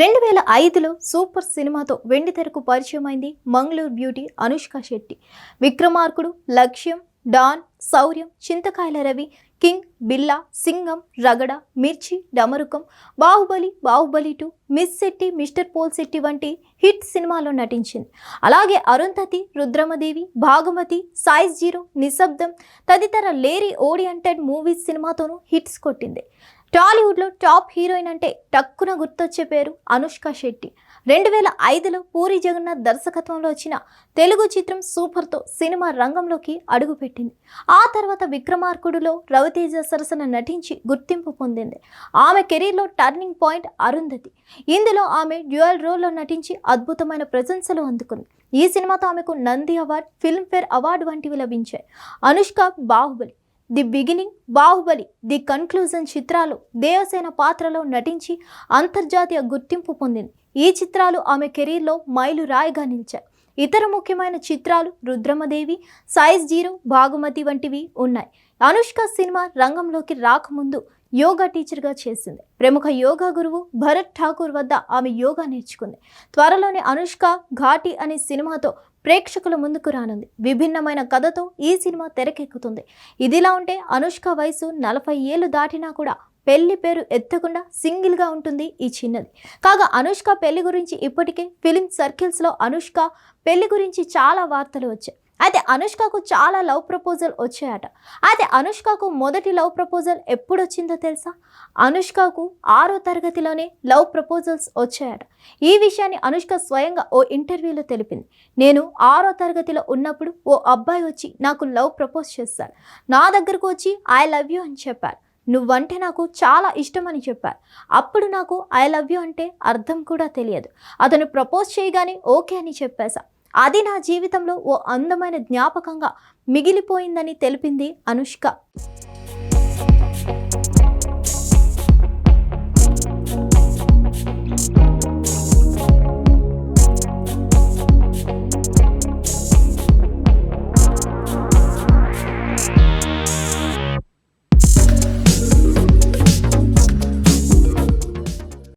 రెండు వేల ఐదులో సూపర్ సినిమాతో వెండితెరకు పరిచయమైంది మంగళూరు బ్యూటీ అనుష్క శెట్టి. విక్రమార్కుడు లక్ష్యం డాన్ శౌర్యం చింతకాయల రవి కింగ్ బిల్లా Singam Ragada Mirchi Damarukam Baahubali Baahubali two Miss Shetty Mister Polishetty వంటి హిట్ సినిమాలో నటించింది. అలాగే అరుంధతి రుద్రమదేవి భాగమతి సైజ్ జీరో నిశ్శబ్దం తదితర లేరీ ఓరియంటెడ్ మూవీస్ సినిమాతోనూ హిట్స్ కొట్టింది. టాలీవుడ్లో టాప్ హీరోయిన్ అంటే టక్కున గుర్తొచ్చే పేరు అనుష్క శెట్టి. రెండు వేల ఐదులో పూరి జగన్నాథ్ దర్శకత్వంలో వచ్చిన తెలుగు చిత్రం సూపర్తో సినిమా రంగంలోకి అడుగుపెట్టింది. ఆ తర్వాత విక్రమార్కుడులో రవితేజ సరసన నటించి గుర్తింపు పొందింది. ఆమె కెరీర్లో టర్నింగ్ పాయింట్ అరుంధతి. ఇందులో ఆమె డ్యూయల్ రోల్లో నటించి అద్భుతమైన ప్రశంసలు అందుకుంది. ఈ సినిమాతో ఆమెకు నంది అవార్డ్ ఫిల్మ్ఫేర్ అవార్డు వంటివి లభించాయి. Anushka Baahubali. The beginning Baahubali the conclusion చిత్రాలు దేవసేన పాత్రలో నటించి అంతర్జాతీయ గుర్తింపు పొందింది. ఈ చిత్రాలు ఆమె కెరీర్లో మైలురాయిగా నిలిచాయి. ఇతర ముఖ్యమైన చిత్రాలు రుద్రమదేవి సైజ్ జీరో భాగుమతి వంటివి ఉన్నాయి. అనుష్క సినిమా రంగంలోకి రాకముందు యోగా టీచర్గా చేసింది. ప్రముఖ యోగా గురువు భరత్ ఠాకూర్ వద్ద ఆమె యోగా నేర్చుకుంది. త్వరలోనే అనుష్క ఘాటి అనే సినిమాతో ప్రేక్షకుల ముందుకు రానుంది. విభిన్నమైన కథతో ఈ సినిమా తెరకెక్కుతుంది. ఇదిలా ఉంటే అనుష్క వయసు నలభై ఏళ్ళు దాటినా కూడా పెళ్ళి పేరు ఎత్తకుండా సింగిల్గా ఉంటుంది ఈ చిన్నది. కాగా అనుష్క పెళ్ళి గురించి ఇప్పటికే ఫిలిం సర్కిల్స్లో అనుష్క పెళ్ళి గురించి చాలా వార్తలు వచ్చాయి. అయితే అనుష్కకు చాలా లవ్ ప్రపోజల్ వచ్చాయట. అయితే అనుష్కకు మొదటి లవ్ ప్రపోజల్ ఎప్పుడు వచ్చిందో తెలుసా? అనుష్కకు ఆరో తరగతిలోనే లవ్ ప్రపోజల్స్ వచ్చాయట. ఈ విషయాన్ని అనుష్క స్వయంగా ఓ ఇంటర్వ్యూలో తెలిపింది. నేను ఆరో తరగతిలో ఉన్నప్పుడు ఓ అబ్బాయి వచ్చి నాకు లవ్ ప్రపోజ్ చేస్తాడు నా దగ్గరకు వచ్చి ఐ లవ్ యూ అని చెప్పారు. నువ్వంటే నాకు చాలా ఇష్టం అని చెప్పారు. అప్పుడు నాకు ఐ లవ్ యూ అంటే అర్థం కూడా తెలియదు. అతను ప్రపోజ్ చేయగానే ఓకే అని చెప్పేశా అది నా జీవితంలో ఓ అందమైన జ్ఞాపకంగా మిగిలిపోయిందని తెలిపింది అనుష్క.